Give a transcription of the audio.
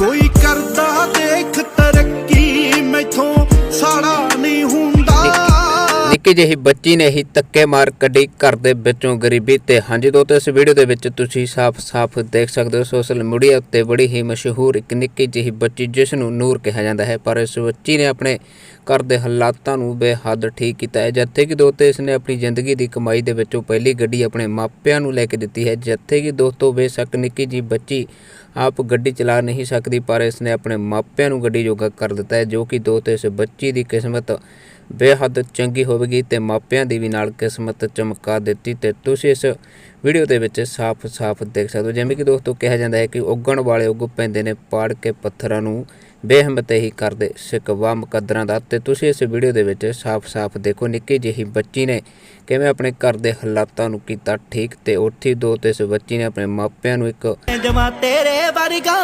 ਕੋਈ ਕਰਦਾ ਤੇ ਨਿੱਕੀ ਜਿਹੀ ਬੱਚੀ ਨੇ ਹੀ ਤੱਕੇ ਮਾਰ ਕੱਢੀ ਘਰ ਦੇ ਵਿੱਚੋਂ ਗਰੀਬੀ ਤੇ ਹਾਂਜੀ ਦੋਸਤੋ ਇਸ ਵੀਡੀਓ ਦੇ ਵਿੱਚ ਤੁਸੀਂ ਸਾਫ਼-ਸਾਫ਼ ਦੇਖ ਸਕਦੇ ਹੋ, ਸੋਸ਼ਲ ਮੀਡੀਆ ਉੱਤੇ ਬੜੀ ਹੀ ਮਸ਼ਹੂਰ ਇੱਕ ਨਿੱਕੀ ਜਿਹੀ ਬੱਚੀ ਜਿਸ ਨੂੰ ਨੂਰ ਕਿਹਾ ਜਾਂਦਾ ਹੈ, ਪਰ ਇਸ ਬੱਚੀ ਨੇ ਆਪਣੇ ਘਰ ਦੇ ਹਾਲਾਤਾਂ ਨੂੰ ਬੇਹੱਦ ਠੀਕ ਕੀਤਾ ਹੈ, ਜਿੱਥੇ ਕਿ ਦੋਸਤੋ ਇਸ ਨੇ ਆਪਣੀ ਜ਼ਿੰਦਗੀ ਦੀ ਕਮਾਈ ਦੇ ਵਿੱਚੋਂ ਪਹਿਲੀ ਗੱਡੀ ਆਪਣੇ ਮਾਪਿਆਂ ਨੂੰ ਲੈ ਕੇ ਦਿੱਤੀ ਹੈ, ਜਿੱਥੇ ਕਿ ਦੋਸਤੋ ਬੇਸ਼ੱਕ ਨਿੱਕੀ ਜਿਹੀ ਬੱਚੀ ਆਪ ਗੱਡੀ ਚਲਾ ਨਹੀਂ ਸਕਦੀ, ਪਰ ਇਸ ਨੇ ਆਪਣੇ ਮਾਪਿਆਂ ਨੂੰ ਗੱਡੀ ਜੋਗਾ ਕਰ ਦਿੱਤਾ ਹੈ, ਜੋ ਕਿ ਦੋਸਤੋ ਇਸ ਬੱਚੀ ਦੀ ਕਿਸਮਤ ਬੇਹੱਦ ਚੰਗੀ ਹੋਵੇਗੀ। ਤੇ ਮਾਪਿਆਂ ਦੀ ਵੀ ਨਾਲ ਕਿਸਮਤ ਚਮਕਾ ਦਿੱਤੀ ਤੇ ਤੁਸੀਂ ਇਸ ਵੀਡੀਓ ਦੇ ਵਿੱਚ ਸਾਫ਼-ਸਾਫ਼ ਦੇਖ ਸਕਦੇ ਹੋ। ਜਿਵੇਂ ਕਿ ਦੋਸਤੋ ਕਿਹਾ ਜਾਂਦਾ ਹੈ ਕਿ ਉੱਗਣ ਵਾਲੇ ਉੱਗ ਪੈਂਦੇ ਨੇ, ਪਾੜ ਕੇ ਪੱਥਰਾਂ ਨੂੰ ਬੇਹਿੰਮਤ ਹੀ ਕਰਦੇ ਸਿਕਵਾ ਮੁਕੱਦਰਾਂ ਦਾ। ਤੇ ਤੁਸੀਂ ਇਸ ਵੀਡੀਓ ਦੇ ਵਿੱਚ ਸਾਫ਼-ਸਾਫ਼ ਦੇਖੋ, ਨਿੱਕੀ ਜਿਹੀ ਬੱਚੀ ਨੇ ਕਿਵੇਂ ਆਪਣੇ ਘਰ ਦੇ ਹਾਲਾਤਾਂ ਨੂੰ ਕੀਤਾ ਠੀਕ ਤੇ ਉੱਥੇ ਦੋ ਤੇ ਇਸ ਬੱਚੀ ਨੇ ਆਪਣੇ ਮਾਪਿਆਂ ਨੂੰ ਇੱਕ ਜਮਾ ਤੇਰੇ ਵਰਗਾ